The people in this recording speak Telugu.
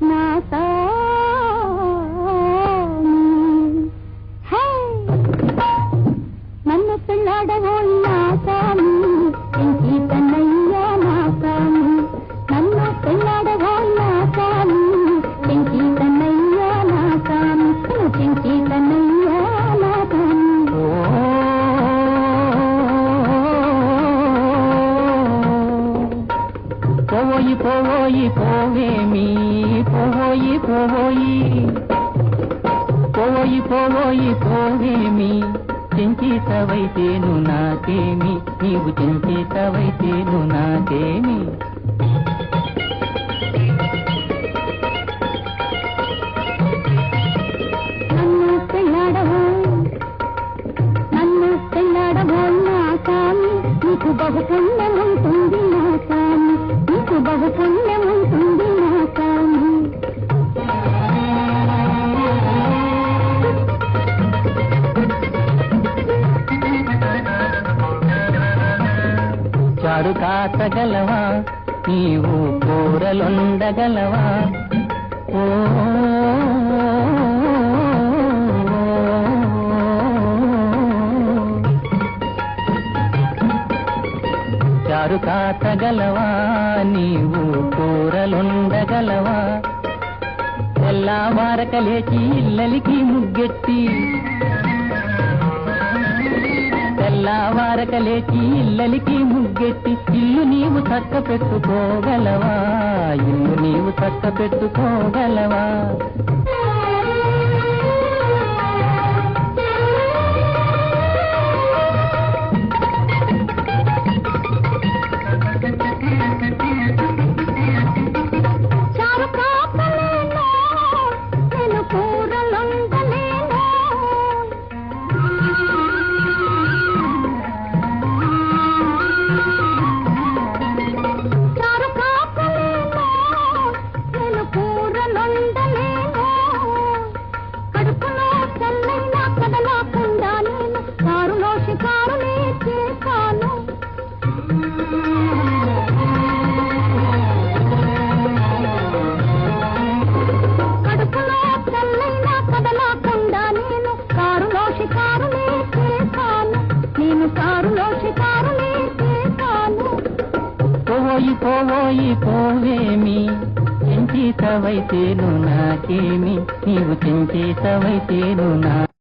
నా పోయి పోవోయి పోవేమి? పోవోయి పోవోయి పోవోయి పోవోయి పోవేమి? చెంచేతవైతేను నాకేమి? నీవు చెంచేతవైతేను నాకేమి? నన్ను పెళ్ళాడవోయ్ నన్ను పెళ్ళాడవోయ్ నా సామి నీకు బహు కారు కాచగలవా నీవు కూరలుండగలవా? ఓ చారు కాచగలవా నీవు కూరలుండగలవా? తెల్లవారక లేచి ఇల్లలికి ముగ్గెట్టి తెల్లవారక లేచి ఇల్లలికి ముగ్గెట్టి ఇల్లు నీవు చక్క పెట్టుకోగలవా ఇల్లు నీవు చక్క పెట్టుకోగలవా Thank you. పోవోయి పోవేమి? చెంచేతవైతేను నాకేమి? నీవు చెంచేతవైతేను నా